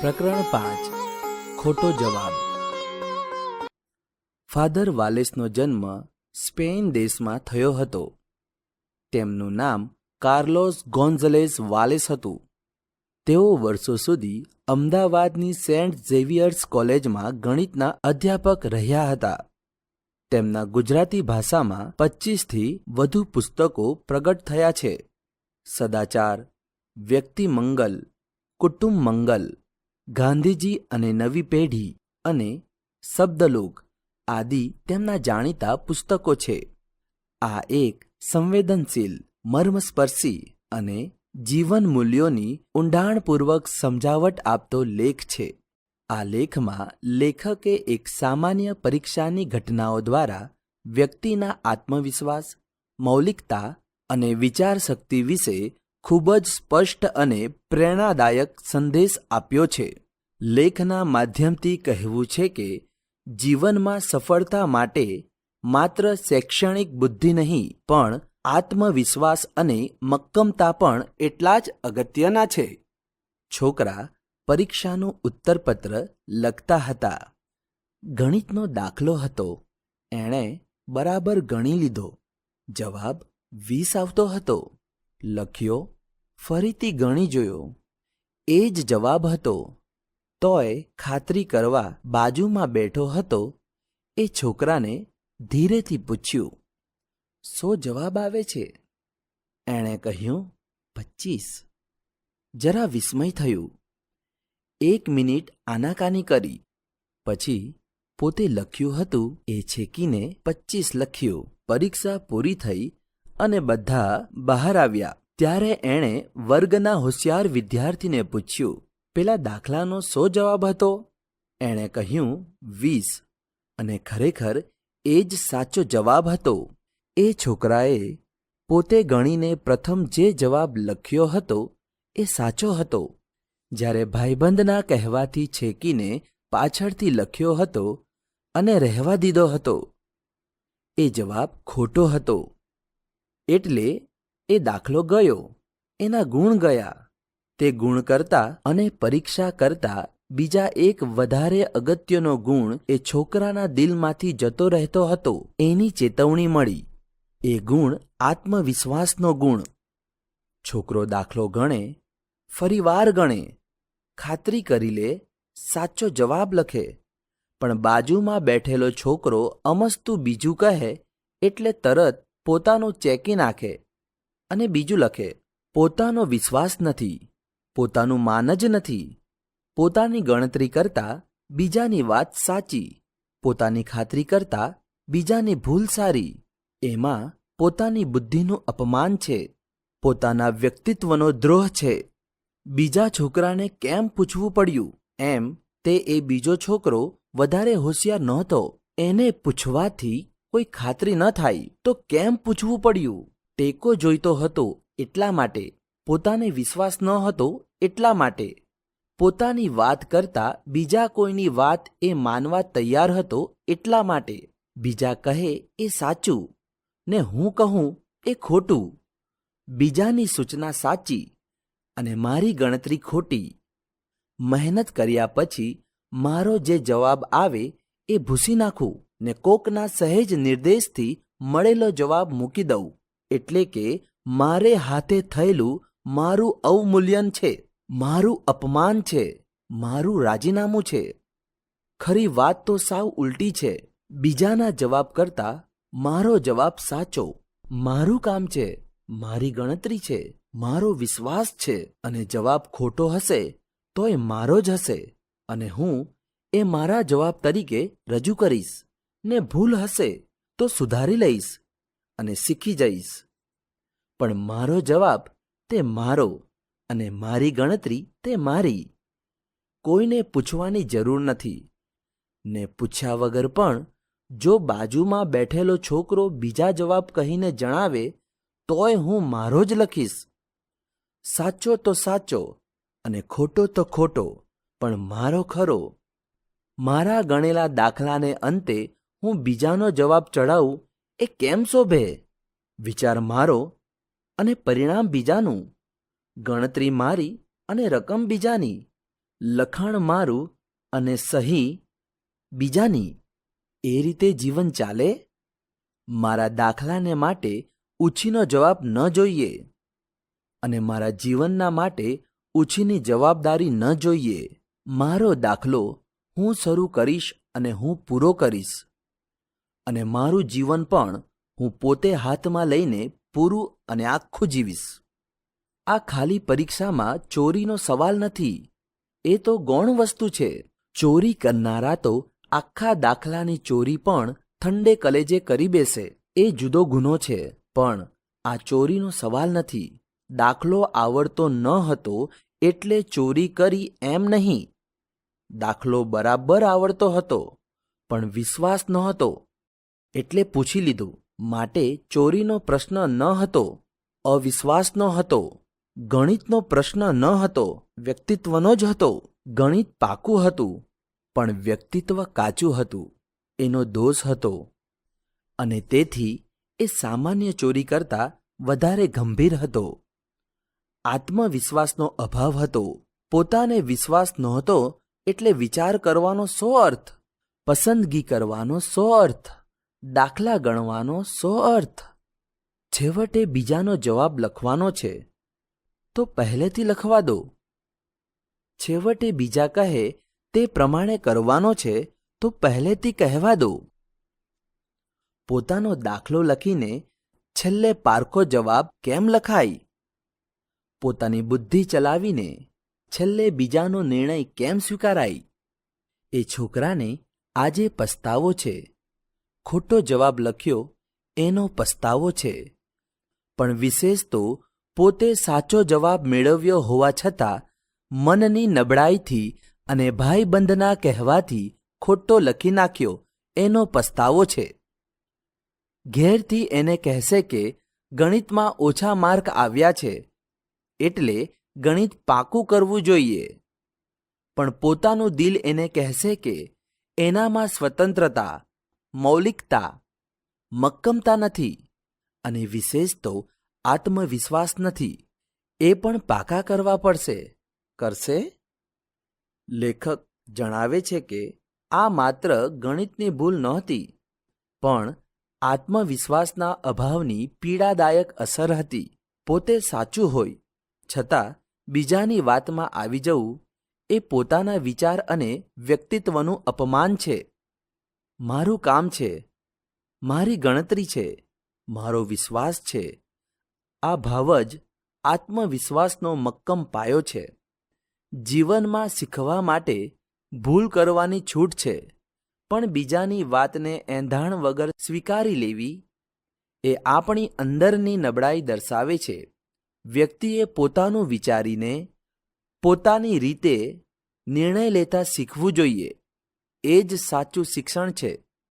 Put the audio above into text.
પ્રકરણ પાંચ. ખોટો જવાબ. ફાધર વાલેસનો જન્મ સ્પેન દેશમાં થયો હતો. તેમનું નામ કાર્લોસ ગોન્ઝલેસ વાલેસ હતું. તેઓ વર્ષો સુધી અમદાવાદની સેન્ટ ઝેવિયર્સ કોલેજમાં ગણિતના અધ્યાપક રહ્યા હતા. તેમના ગુજરાતી ભાષામાં પચીસથી વધુ પુસ્તકો પ્રગટ થયા છે. સદાચાર વ્યક્તિ મંગલ કુટુંબ મંગલ ગાંધીજી અને નવી પેઢી અને શબ્દલોક આદિ તેમના જાણીતા પુસ્તકો છે. આ એક સંવેદનશીલ, મર્મસ્પર્શી અને જીવન મૂલ્યોની ઊંડાણપૂર્વક સમજાવટ આપતો લેખ છે. આ લેખમાં લેખકે એક સામાન્ય પરીક્ષાની ઘટનાઓ દ્વારા વ્યક્તિના આત્મવિશ્વાસ, મૌલિકતા અને વિચારશક્તિ વિશે ખૂબ જ સ્પષ્ટ અને પ્રેરણાદાયક સંદેશ આપ્યો છે. લેખના માધ્યમથી કહેવું છે કે, જીવનમાં સફળતા માટે માત્ર શૈક્ષણિક બુદ્ધિ નહીં, પણ આત્મવિશ્વાસ અને મક્કમતા પણ એટલા જ અગત્યના છે. છોકરા પરીક્ષાનું ઉત્તરપત્ર લખતા હતા. ગણિતનો દાખલો હતો. એણે બરાબર ગણી લીધો. જવાબ વીસ આવતો હતો. લખ્યો, ફરીથી ગણી જોયો. એ જ જવાબ હતો. તોય ખાતરી કરવા બાજુમાં બેઠો હતો, એ છોકરાને ધીરેથી પૂછ્યું સો જવાબ આવે છે? એણે કહ્યું પચીસ જરા વિસ્મય થયું. એક મિનિટ આનાકાની કરી, પછી પોતે લખ્યું હતું, એ છેકીને પચીસ લખ્યું, પરીક્ષા પૂરી થઈ અને બધા બહાર આવ્યા. ત્યારે એણે વર્ગના હોશિયાર વિદ્યાર્થીને પૂછ્યું પેલા દાખલાનો સો જવાબ હતો. એણે કહ્યું, વીસ. અને ખરેખર એ જ સાચો જવાબ હતો. એ છોકરાએ પોતે ગણીને પ્રથમ જે જવાબ લખ્યો હતો, એ સાચો હતો. જ્યારે ભાઈબંધના કહેવાથી છેકીને પાછળથી લખ્યો હતો અને રહેવા દીધો હતો, એ જવાબ ખોટો હતો. એટલે એ દાખલો ગયો. એના ગુણ ગયા. તે ગુણ કરતા અને પરીક્ષા કરતા બીજા એક વધારે અગત્યનો ગુણ એ છોકરાના દિલમાંથી જતો રહેતો હતો. એની ચેતવણી મળી. એ ગુણ આત્મવિશ્વાસનો ગુણ. છોકરો દાખલો ગણે ફરીવાર ગણે, ખાતરી કરી લે, સાચો જવાબ લખે. પણ બાજુમાં બેઠેલો છોકરો અમસ્તું બીજું કહે એટલે તરત પોતાનું ચેકી નાખે અને બીજું લખે, પોતાનો વિશ્વાસ નથી. પોતાનું માન જ નથી. પોતાની ગણતરી કરતા બીજાની વાત સાચી. પોતાની ખાતરી કરતા બીજાની ભૂલ સારી. એમાં પોતાની બુદ્ધિનું અપમાન છે. પોતાના વ્યક્તિત્વનો દ્રોહ છે. બીજા છોકરાને કેમ પૂછવું પડ્યું? એમ તે એ બીજો છોકરો વધારે હોશિયાર નહોતો. એને પૂછવાથી કોઈ ખાતરી ન થાય. તો કેમ પૂછવું પડ્યું? ટેકો જોઈતો હતો એટલા માટે પોતાને વિશ્વાસ ન હતો એટલા માટે. પોતાની વાત કરતા બીજા કોઈની વાત એ માનવા તૈયાર હતો એટલા માટે. બીજા કહે, એ સાચું. ને હું કહું, એ ખોટું. બીજાની સૂચના સાચી અને મારી ગણતરી ખોટી. મહેનત કર્યા પછી મારો જે જવાબ આવે એ ભૂસી નાખું ને કોકના સહેજ નિર્દેશથી મળેલો જવાબ મૂકી દઉં. એટલે કે મારે હાથે થયેલું મારું અવમૂલ્યન છે, મારું અપમાન છે, મારું રાજીનામું છે. ખરી વાત તો સાવ ઉલટી છે, બીજાના જવાબ કરતા મારો જવાબ સાચો. મારું કામ છે, મારી ગણતરી છે, મારો વિશ્વાસ છે, અને જવાબ ખોટો હશે, તોય મારો જ હશે, અને હું એ મારા જવાબ તરીકે રજૂ કરીશ, ને ભૂલ હશે, તો સુધારી લઈશ, અને શીખી જઈશ. પણ મારો જવાબ તે મારો અને મારી ગણતરી તે મારી. કોઈને પૂછવાની જરૂર નથી. ને પૂછ્યા વગર પણ જો બાજુમાં બેઠેલો છોકરો બીજા જવાબ કહીને જણાવે, તોય હું મારો જ લખીશ. સાચો તો સાચો અને ખોટો તો ખોટો, પણ મારો ખરો. મારા ગણેલા દાખલાને અંતે હું બીજાનો જવાબ ચડાવું એ કેમ શોભે? વિચાર મારો અને પરિણામ બીજાનું. ગણતરી મારી અને રકમ બીજાની. લખાણ મારું અને સહી બીજાની. એ રીતે જીવન ચાલે? મારા દાખલાને માટે ઉછીનો જવાબ ન જોઈએ. અને મારા જીવનના માટે ઉછીની જવાબદારી ન જોઈએ. મારો દાખલો હું શરૂ કરીશ અને હું પૂરો કરીશ. અને મારું જીવન પણ હું પોતે હાથમાં લઈને પૂરું અને આખું જીવીશ. આ ખાલી પરીક્ષામાં ચોરીનો સવાલ નથી, એ તો ગૌણ વસ્તુ છે. ચોરી કરનારા તો આખા દાખલાની ચોરી પણ ઠંડે કલેજે કરી બેસે, એ જુદો ગુનો છે. પણ આ ચોરીનો સવાલ નથી, દાખલો આવડતો ન હતો એટલે ચોરી કરી એમ નહીં. દાખલો બરાબર આવડતો હતો, પણ વિશ્વાસ નહોતો, એટલે પૂછી લીધું. માટે ચોરીનો પ્રશ્ન ન હતો, અવિશ્વાસનો હતો, ગણિતનો પ્રશ્ન ન હતો, વ્યક્તિત્વનો જ હતો. ગણિત પાકું હતું, પણ વ્યક્તિત્વ કાચું હતું, એનો દોષ હતો. અને તેથી એ સામાન્ય ચોરી કરતા વધારે ગંભીર હતો. આત્મવિશ્વાસનો અભાવ હતો. પોતાને વિશ્વાસ નહોતો, એટલે વિચાર કરવાનો સો અર્થ, પસંદગી કરવાનો સો અર્થ. દાખલા ગણવાનો સો અર્થ. છેવટે બીજાનો જવાબ લખવાનો છે. તો પહેલેથી લખવા દો. છેવટે બીજા કહે, તે પ્રમાણે કરવાનો છે, તો પહેલેથી કહેવા દો. પોતાનો દાખલો લખીને છેલ્લે પારખો જવાબ કેમ લખાય? પોતાની બુદ્ધિ ચલાવીને છેલ્લે બીજાનો નિર્ણય કેમ સ્વીકારાય? એ છોકરાને આજે પસ્તાવો છે. ખોટો જવાબ લખ્યો એનો પસ્તાવો છે. પણ વિશેષ તો પોતે સાચો જવાબ મેળવ્યો હોવા છતાં મનની નબળાઈથી અને ભાઈબંધના કહેવાથી ખોટો લખી નાખ્યો એનો પસ્તાવો છે. ઘેરથી એને કહેશે કે ગણિતમાં ઓછા માર્ક આવ્યા છે, એટલે ગણિત પાકું કરવું જોઈએ. પણ પોતાનું દિલ એને કહેશે કે એનામાં સ્વતંત્રતા મૌલિકતા મક્કમતા નથી અને વિશેષ તો આત્મવિશ્વાસ નથી. એ પણ પાકા કરવા પડશે. કરશે? લેખક જણાવે છે કે આ માત્ર ગણિતની ભૂલ નહોતી, પણ આત્મવિશ્વાસના અભાવની પીડાદાયક અસર હતી. પોતે સાચું હોય, છતાં બીજાની વાતમાં આવી જવું એ પોતાના વિચાર અને વ્યક્તિત્વનું અપમાન છે. મારું કામ છે, મારી ગણતરી છે, મારો વિશ્વાસ છે. આ ભાવ જ આત્મવિશ્વાસનો મક્કમ પાયો છે. જીવનમાં શીખવા માટે ભૂલ કરવાની છૂટ છે, પણ બીજાની વાતને એંધાણ વગર સ્વીકારી લેવી એ આપણી અંદરની નબળાઈ દર્શાવે છે. વ્યક્તિએ પોતાનું વિચારીને પોતાની રીતે નિર્ણય લેતા શીખવું જોઈએ. એ જ સાચું શિક્ષણ છે.